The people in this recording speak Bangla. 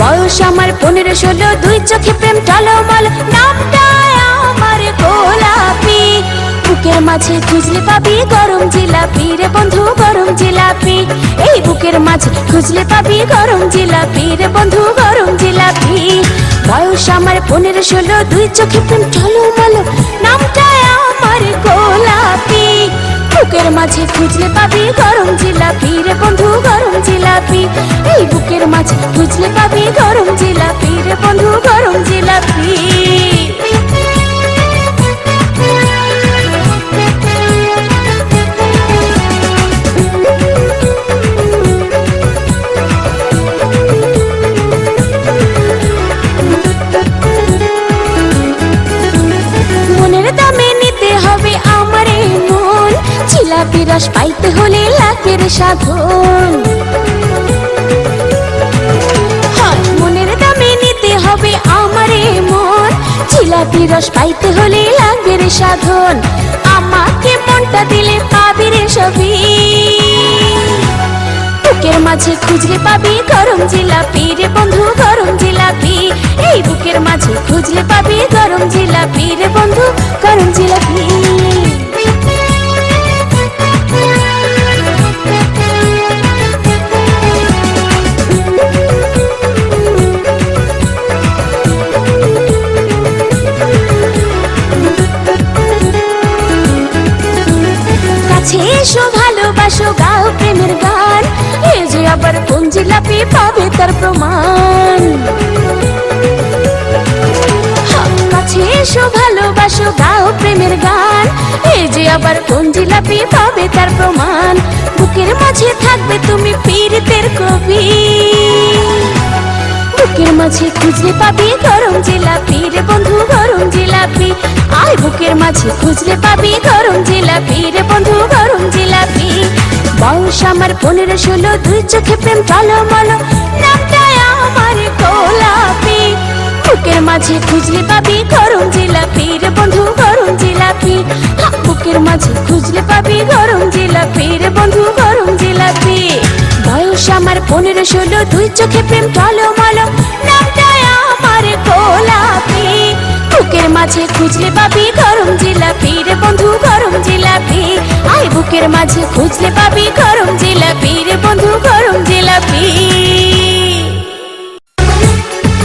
বয়স আমার পনেরো ষোলো, দুই চোখে প্রেম টলমল। নামটা আমার গোলাপি। বুকের মাঝে খুঁজলে পাবি গরম জিলাপি রে বন্ধু, গরম জিলাপি। এই বুকের মাঝে খুঁজলে পাবি গরম জিলাপি রে বন্ধু, গরম জিলাপি। বয়স আমার পনেরো ষোলো, দুই চোখে প্রেম টলমল। নামটা আমার গোলাপি। বুকের মাঝে খুঁজলে পাবি গরম জিলাপি রে বন্ধু, গরম জিলাপি। এই বুকের মাঝে খুঁজলে গরম জিলাপি রে বন্ধু গরম জিলাপি। জিলাপি রস পাইতে হলে লাখের সাধন। রস পাইতে হলে লাগবে রে সাধন। আমাকে মনটা দিলে পাবি রে সবই। বুকের মাঝে খুঁজলে পাবি গরম জিলাপি রে বন্ধু, গরম জিলাপি। এই বুকের মাঝে খুঁজলে পাবি গরম জিলাপি রে বন্ধু, গরম জিলাপি। কাছে এসো, ভালোবাসো, গাও প্রেমের গান। এ যে আবার কোন জিলাপি পাবে তার প্রমাণ। কাছে এসো, ভালোবাসো, গাও প্রেমের গান। এ যে আবার কোন জিলাপি পাবে তার প্রমাণ। বুকের মাঝে থাকবে তুমি পীড়িতের কবি। বুকের মাঝে খুঁজলে পাবি গরম জিলাপি বন্ধু, গরম জিলাপি। আয় বুকের মাঝে খুঁজলে পাবি গরম জিলাপি রে বন্ধু গরম জিলাপি। বয়স আমার পনেরো ষোলো, দুই চোখে প্রেম টলমল নামটা আমার গোলাপি। বুকের মাঝে খুঁজলে পাবি গরম জিলাপি রে বন্ধু গরম জিলাপি। বুকের মাঝে খুঁজলে পাবি গরম জিলাপি রে বন্ধু গরম জিলাপি। বয়স আমার পনেরো ষোলো, দুই চোখে প্রেম টলমল নামটা আমার গোলাপি। বুকের মাঝে খুঁজলে পাবি গরম জিলাপি রে বন্ধু গরম জিলাপি। আয় বুকের মাঝে খুঁজলে পাবি গরম জিলাপি রে বন্ধু গরম জিলাপি।